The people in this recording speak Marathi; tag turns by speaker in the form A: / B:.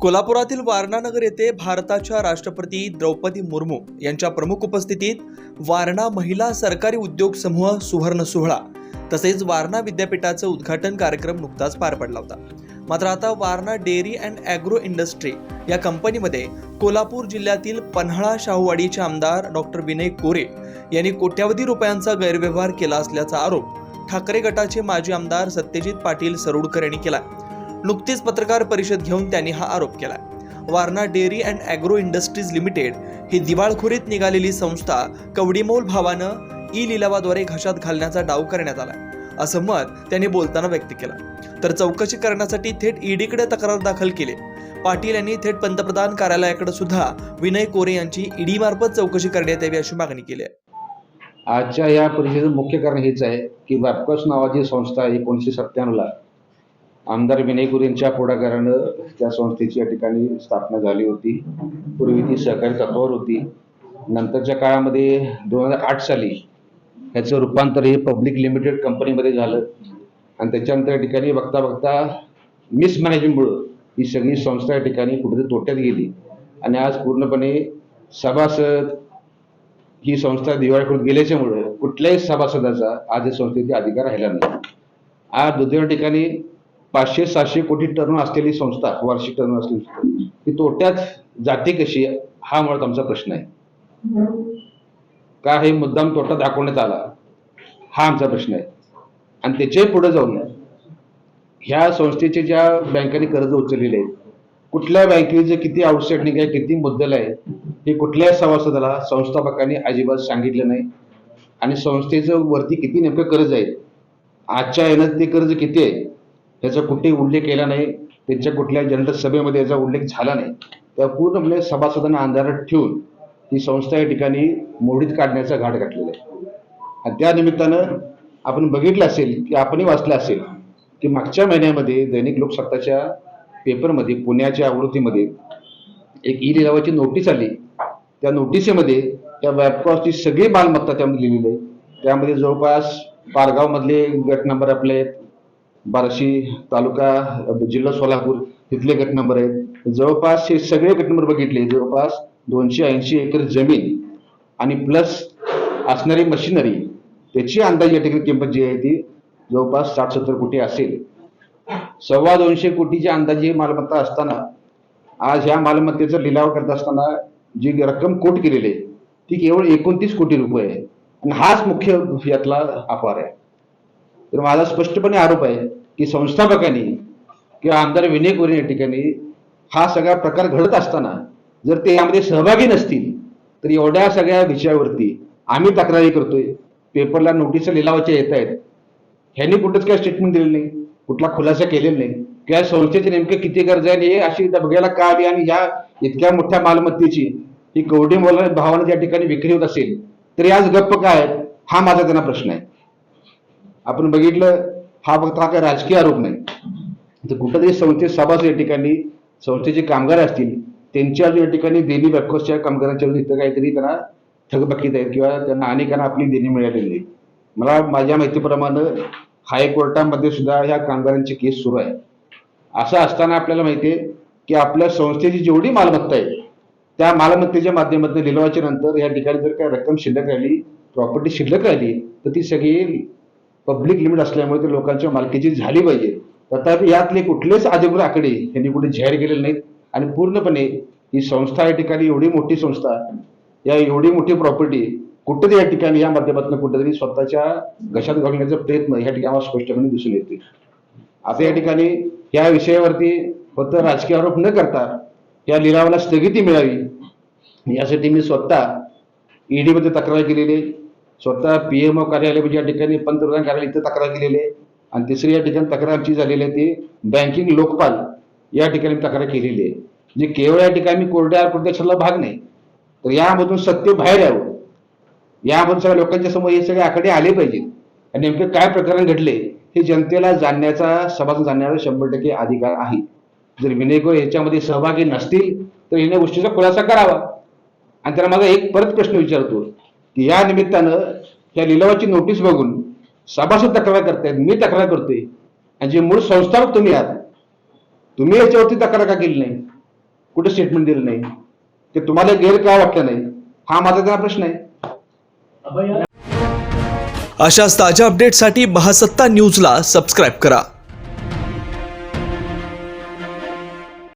A: कोल्हापुरातील वारणानगर येथे भारताच्या राष्ट्रपती द्रौपदी मुर्मू यांच्या प्रमुख उपस्थितीत वारणा महिला सरकारी उद्योग समूह सुवर्ण सोहळा तसेच वारणा विद्यापीठाचं उद्घाटन कार्यक्रम नुकताच पार पडला होता. मात्र आता Warana dairy and agro industry या कंपनीमध्ये कोल्हापूर जिल्ह्यातील पन्हाळा शाहूवाडीचे आमदार डॉक्टर विनय कोरे यांनी कोट्यावधी रुपयांचा गैरव्यवहार केला असल्याचा आरोप ठाकरे गटाचे माजी आमदार सत्यजित पाटील सरोडकर यांनी केला नुकतीच पत्रकार परिषद घेऊन त्यांनी हा आरोप केला Warana dairy and agro industries limited ही दिवाळखोरीत निघालेली संस्था कवडीमोल भावानं ई लिलावाद्वारे घशात घालण्याचा डाव करण्यात आला असं मत त्यांनी बोलताना व्यक्त केलं. तर चौकशी करण्यासाठी थेट ईडीकडे तक्रार दाखल केली. पाटील यांनी थेट पंतप्रधान कार्यालयाकडे सुद्धा विनय कोरे यांची ईडी मार्फत चौकशी करण्यात यावी अशी मागणी केली आहे.
B: आजच्या या परिषदेचं मुख्य कारण हेच आहे की वॅपकॉस नावाची संस्था एकोणीसशे सत्त्याण्णवला आमदार विनय गुरु पुढाकारानं त्या संस्थेची या ठिकाणी स्थापना झाली होती. पूर्वी ती सहकारी तत्वावर होती. नंतरच्या काळामध्ये दोन हजार आठ साली ह्याचं रूपांतर हे पब्लिक लिमिटेड कंपनीमध्ये झालं. आणि त्याच्यानंतर या ठिकाणी बघता बघता मिसमॅनेजमेंटमुळं ही सगळी संस्था या ठिकाणी कुठेतरी तोट्यात गेली. आणि आज पूर्णपणे सभासद ही संस्था दिवाळीकडून गेल्याच्यामुळं कुठल्याही सभासदाचा आज या संस्थेचा अधिकार राहिला नाही. आज दुसऱ्या ठिकाणी पाचशे सातशे कोटी टर्न असलेली संस्था वार्षिक टर्न असलेली ती तोट्यात जाते कशी? हा मुळात आमचा प्रश्न आहे. का हे मुद्दाम तोटा दाखवण्यात आला? हा आमचा प्रश्न आहे. आणि त्याच्याही पुढे जाऊन ह्या संस्थेचे ज्या बँकांनी कर्ज उचललेले आहेत कुठल्या बँकेचं किती आउटस्टँडिंग आहे किती मुद्दल आहे हे कुठल्याही सभासदाला संस्थापकांनी अजिबात सांगितलं नाही. आणि संस्थेचं वरती किती नेमकं कर्ज आहे? आजच्या येण्यात ते कर्ज किती आहे? याचा कुठेही उल्लेख केला नाही. त्यांच्या कुठल्या जनरल सभेमध्ये याचा उल्लेख झाला नाही. त्या पूर्णपणे म्हणजे सभासदांना अंधारात ठेवून ही संस्था या ठिकाणी मोडीत काढण्याचा घाट घातलेला आहे. आणि त्या निमित्तानं आपण बघितलं असेल की आपणही वाचलं असेल की मागच्या महिन्यामध्ये दैनिक लोकसत्ताच्या पेपरमध्ये पुण्याच्या आवृत्तीमध्ये एक ई लिलावाची नोटीस आली. त्या नोटिसेमध्ये त्या वॅपकॉसची सगळी मालमत्ता त्यामध्ये लिहिलेली आहे. त्यामध्ये जवळपास पारगावमधले गट नंबर आपले बार्शी तालुका जिल्हा सोलापूर तिथले गट नंबर आहेत. जवळपास हे सगळे गट नंबर बघितले. जवळपास दोनशे ऐंशी एकर जमीन आणि प्लस असणारी मशिनरी त्याची अंदाजे या ठिकाणी किंमत जी आहे ती जवळपास साठ सत्तर कोटी असेल. सव्वा दोनशे कोटीची अंदाजे मालमत्ता असताना आज ह्या मालमत्तेचा लिलाव करत असताना जी रक्कम कोट केलेली आहे ती केवळ एकोणतीस कोटी रुपये आहे. आणि हाच मुख्य यातला अपार आहे. तर माझा स्पष्टपणे आरोप आहे की संस्थापकांनी किंवा आमदार विनय कोरे या ठिकाणी हा सगळा प्रकार घडत असताना जर ते यामध्ये सहभागी नसतील तर एवढ्या सगळ्या विषयावरती आम्ही तक्रारी करतोय. पेपरला नोटीस लिलावाच्या येत आहेत. ह्यांनी कुठंच काय स्टेटमेंट दिलेलं नाही. कुठला खुलासा केलेला नाही. किंवा संस्थेचे नेमकं किती गरज आहे आणि हे अशी बघायला का आली आणि या इतक्या मोठ्या मालमत्तेची ही कवडी मोल भावाने त्या ठिकाणी विक्री होत असेल तर आज गप्प काय आहेत? हा माझा त्यांना प्रश्न आहे. आपण बघितलं हा फक्त हा काही राजकीय आरोप नाही. तर कुठंतरी संस्थेत सभास या ठिकाणी संस्थेचे कामगार असतील त्यांच्या या ठिकाणी देणी बॅकॉसच्या कामगारांच्या इथं काहीतरी त्यांना थकबकीत आहेत किंवा त्यांना अनेकांना आपली देणी मिळालेली नाही. मला माझ्या माहितीप्रमाणे हायकोर्टामध्ये सुद्धा ह्या कामगारांची केस सुरू आहे. असं असताना आपल्याला माहिती आहे की आपल्या संस्थेची जेवढी मालमत्ता आहे त्या मालमत्तेच्या माध्यमातून लिलावाच्या नंतर या ठिकाणी जर काही रक्कम शिल्लक राहिली प्रॉपर्टी शिल्लक राहिली तर ती सगळी पब्लिक लिमिट असल्यामुळे ते लोकांच्या मालकीची झाली पाहिजे. तथापि यातले कुठलेच अधिकृत आकडे यांनी कुठे जाहीर केलेले नाहीत. आणि पूर्णपणे ही संस्था या ठिकाणी एवढी मोठी संस्था या एवढी मोठी प्रॉपर्टी कुठेतरी या ठिकाणी या माध्यमातून कुठेतरी स्वतःच्या घशात घालण्याचा प्रयत्न या ठिकाणी स्पष्टपणे दिसून येते. आता या ठिकाणी या विषयावरती फक्त राजकीय आरोप न करता या लिलावाला स्थगिती मिळावी यासाठी मी स्वतः ईडीमध्ये तक्रार केलेली आहे स्वतः पीएमओ कार्यालय म्हणजे या ठिकाणी पंतप्रधान कार्यालय इथं तक्रार केलेली आहे. आणि तिसरी या ठिकाणी तक्रार आमची झालेली आहे ती बँकिंग लोकपाल या ठिकाणी तक्रार केलेली आहे. म्हणजे केवळ या ठिकाणी कोरड्या कोरड्याला भाग नाही तर यामधून सत्य बाहेर यावं. यामधून सगळ्या लोकांच्या समोर हे सगळे आकडे आले पाहिजेत. आणि नेमके काय प्रकरण घडले हे जनतेला जाणण्याचा सभासद जाणण्याचा शंभर टक्के अधिकार आहे. जर विनय गोयल याच्यामध्ये सहभागी नसतील तर या गोष्टीचा खुलासा करावा. आणि त्याला माझा एक परत प्रश्न विचारतो. या निमित्तानं या लिलावाची नोटीस बघून सभासद तक्रार करतायत मी तक्रार करतोय. आणि जे मूळ संस्थापक तुम्ही आहात तुम्ही याच्यावरती तक्रार का केली नाही? कुठे स्टेटमेंट दिलं नाही? ते तुम्हाला गैर का वाटलं नाही? हा माझा त्याला प्रश्न आहे.
A: अशाच ताज्या अपडेट्ससाठी महासत्ता न्यूजला सबस्क्राईब करा.